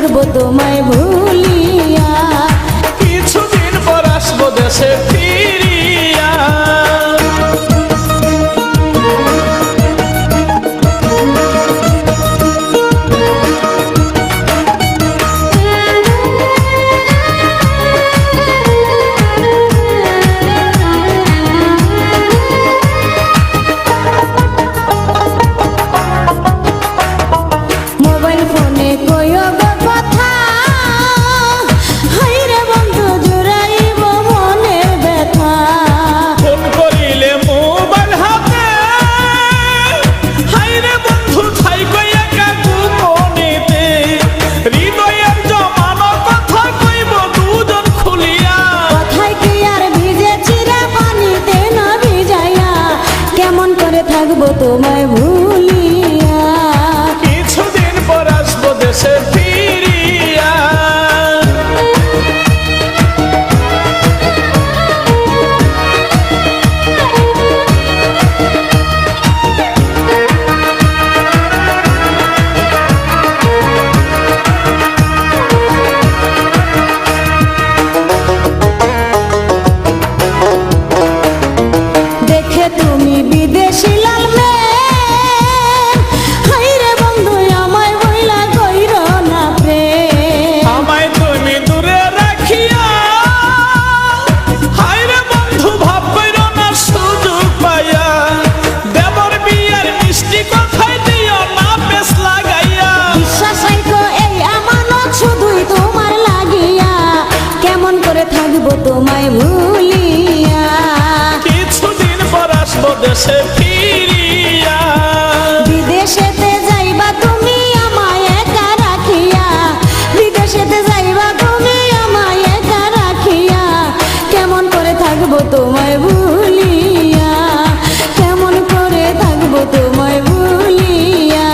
থাকব তোমায় ভুলিয়া। কিছুদিন পর আসব দেশে ফিরিয়া। দেশে ফিরিয়া। বিদেশেতে যাইবা তুমি আমায় একা রাখিয়া। বিদেশেতে যাইবা তুমি আমায় একা রাখিয়া। কেমন করে থাকব তোমায় ভুলিয়া? কেমন করে থাকব তোমায় ভুলিয়া?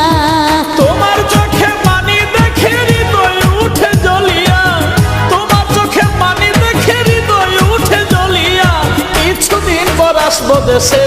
তোমার চোখে পানি দেখে হৃদয় উঠে জ্বলিয়া। তোমার চোখে পানি দেখে হৃদয় উঠে জ্বলিয়া। কিছুদিন পর আসব দেশে